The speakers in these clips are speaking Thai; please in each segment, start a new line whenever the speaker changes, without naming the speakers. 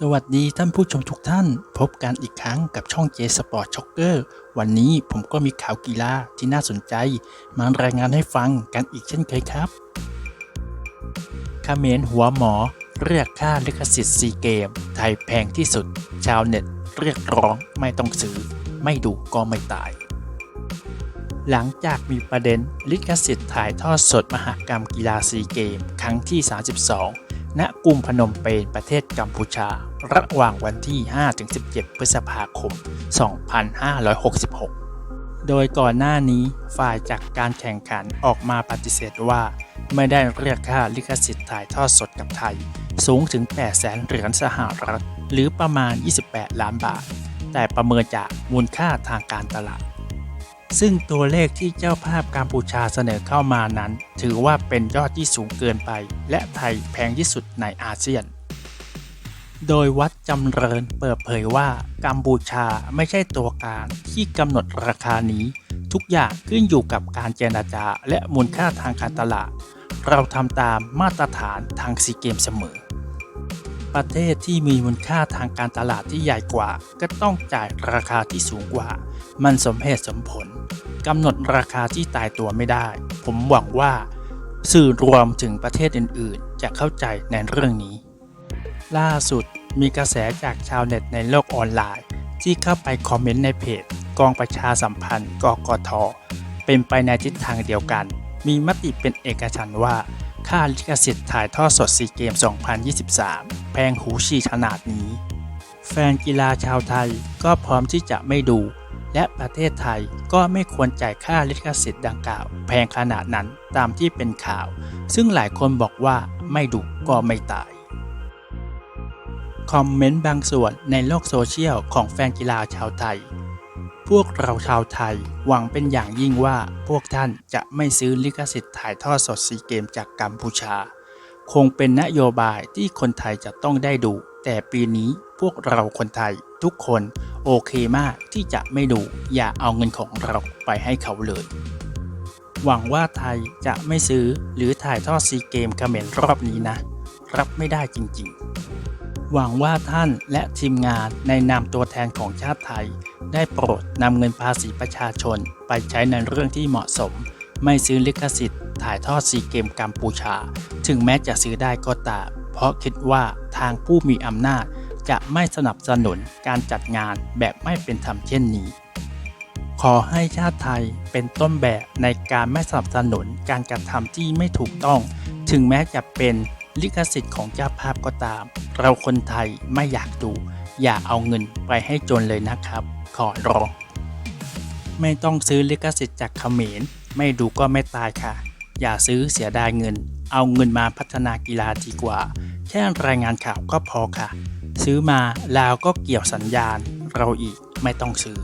สวัสดีท่านผู้ชมทุกท่าน พบกันอีกครั้งกับช่อง J Sport Shocker วันนี้ผมก็มีข่าวกีฬาที่น่าสนใจ มารายงานให้ฟังกันอีกเช่นเคยครับคาเมนหัวหมอ เรียกค่าลิขสิทธิ์ซีเกม ไทยแพงที่สุด ชาวเน็ต เรียกร้องไม่ต้องซื้อ ไม่ดูก็ไม่ตาย หลังจากมีประเด็นลิขสิทธิ์ถ่ายทอดสดมหกรรมกีฬาซีเกม ครั้งที่ 32 ณกรุงพนมเปญประเทศกัมพูชา ระหว่างวันที่ 5-17 พฤษภาคม 2566 โดยก่อนหน้านี้ฝ่ายจากการแข่งขันออกมาปฏิเสธว่า ไม่ได้เรียกค่าลิขสิทธิ์ถ่ายทอดสดกับไทย สูงถึง8แสนเหรียญสหรัฐ หรือประมาณ 28 ล้านบาท แต่ประเมินจากมูลค่าทางการตลาด ซึ่งตัวเลขที่เจ้าภาพกัมพูชาเสนอเข้ามานั้น ถือว่าเป็นยอดที่สูงเกินไป และไทยแพงที่สุดในอาเซียน โดยวัดจำเริญเปิดเผยว่ากัมพูชาไม่ใช่ตัวการที่กำหนดราคานี้ ทุกอย่างขึ้นอยู่กับการเจรจาและมูลค่าทางการตลาด เราทำตามมาตรฐานทางซีเกมเสมอ ประเทศที่มีมูลค่าทางการตลาดที่ใหญ่กว่า ก็ต้องจ่ายราคาที่สูงกว่า มันสมเหตุสมผลกำหนดราคาที่ตายตัวไม่ได้ ผมหวังว่า สื่อรวมถึงประเทศอื่น ๆ จะเข้าใจในเรื่องนี้ ล่าสุดมีกระแสจากชาวเน็ตในโลกออนไลน์ ที่เข้าไปคอมเมนต์ในเพจ กองประชาสัมพันธ์ กกท เป็นไปในทิศทางเดียวกัน มีมติเป็นเอกฉันท์ว่า ค่าลิขสิทธิ์ถ่ายทอดสดซีเกม 2023 แพงหูฉี่ขนาดนี้ แฟนกีฬาชาวไทยก็พร้อมที่จะไม่ดู และประเทศไทยก็ไม่ควรจ่ายค่าลิขสิทธิ์ดังกล่าว แพงขนาดนั้นตามที่เป็นข่าว ซึ่งหลายคนบอกว่าไม่ดูก็ไม่ตาย คอมเมนต์บางส่วนในโลกโซเชียลของแฟนกีฬาชาวไทย พวกเราชาวไทย หวังเป็นอย่างยิ่งว่าพวกท่านจะไม่ซื้อลิขสิทธิ์ถ่ายทอดสดซีเกมจากกัมพูชา คงเป็นนโยบายที่คนไทยจะต้องได้ดู แต่ปีนี้พวกเราคนไทยทุกคนโอเคมากที่จะไม่ดู อย่าเอาเงินของเราไปให้เขาเลย หวังว่าไทยจะไม่ซื้อหรือถ่ายทอดซีเกมเขมรรอบนี้นะ รับไม่ได้จริงๆ หวังว่าท่านและทีมงานในนามตัวแทนของชาติไทย ได้โปรดนำเงินภาษีประชาชน ไปใช้ในเรื่องที่เหมาะสม ไม่ซื้อลิขสิทธิ์ ถ่ายทอดซีเกมกัมพูชา ถึงแม้จะซื้อได้ก็ตามเพราะคิดว่าทางผู้มีอำนาจจะไม่สนับสนุนการจัดงานแบบไม่เป็นธรรมเช่นนี้ ขอให้ชาติไทยเป็นต้นแบบในการไม่สนับสนุนการกระทำที่ไม่ถูกต้อง ถึงแม้จะเป็น ลิขสิทธิ์ของเจ้าภาพก็ตาม เราคนไทยไม่อยากดู อย่าเอาเงินไปให้จนเลยนะครับ ขอร้อง ไม่ต้องซื้อลิขสิทธิ์จากเขมร ไม่ดูก็ไม่ตายค่ะ อย่าซื้อเสียดายเงิน เอาเงินมาพัฒนากีฬาดีกว่า แค่รายงานข่าวก็พอค่ะ ซื้อมาลาวก็เกี่ยวสัญญาณ เราอีกไม่ต้องซื้อ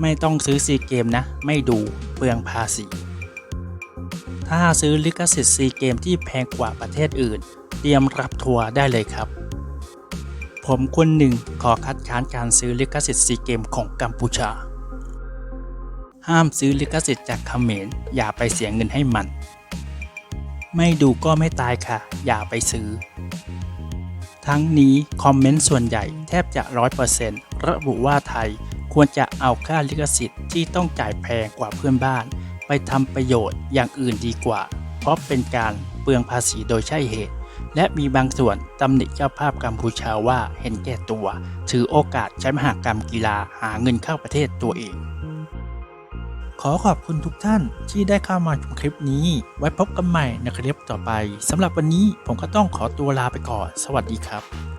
ไม่ต้องซื้อซีเกมนะ ไม่ดูเปลืองภาษี ถ้าซื้อลิขสิทธิ์ซีเกมที่แพงกว่าประเทศอื่น เตรียมรับทัวร์ได้เลยครับ ผมคนหนึ่งขอคัดค้านการซื้อลิขสิทธิ์ซีเกมของกัมพูชา ห้ามซื้อลิขสิทธิ์จากเขมรอย่าไปเสียเงินให้มัน ไม่ดูก็ไม่ตายค่ะ อย่าไปซื้อ ทั้งนี้คอมเมนต์ส่วนใหญ่แทบจะร้อยเปอร์เซ็นต์ระบุว่าไทยควรจะเอาค่าลิขสิทธิ์ที่ต้องจ่ายแพงกว่าเพื่อนบ้าน ไปทำประโยชน์อย่างอื่นดีกว่า เพราะเป็นการเปลืองภาษีโดยใช่เหตุ และมีบางส่วนตำหนิเจ้าภาพกัมพูชาว่าเห็นแก่ตัว ถือโอกาสใช้มหากรรมกีฬาหาเงินเข้าประเทศตัวเอง ขอขอบคุณทุกท่านที่ได้เข้ามาชมคลิปนี้ ไว้พบกันใหม่ในคลิปต่อไปสำหรับวันนี้ผมก็ต้องขอตัวลาไปก่อน สวัสดีครับ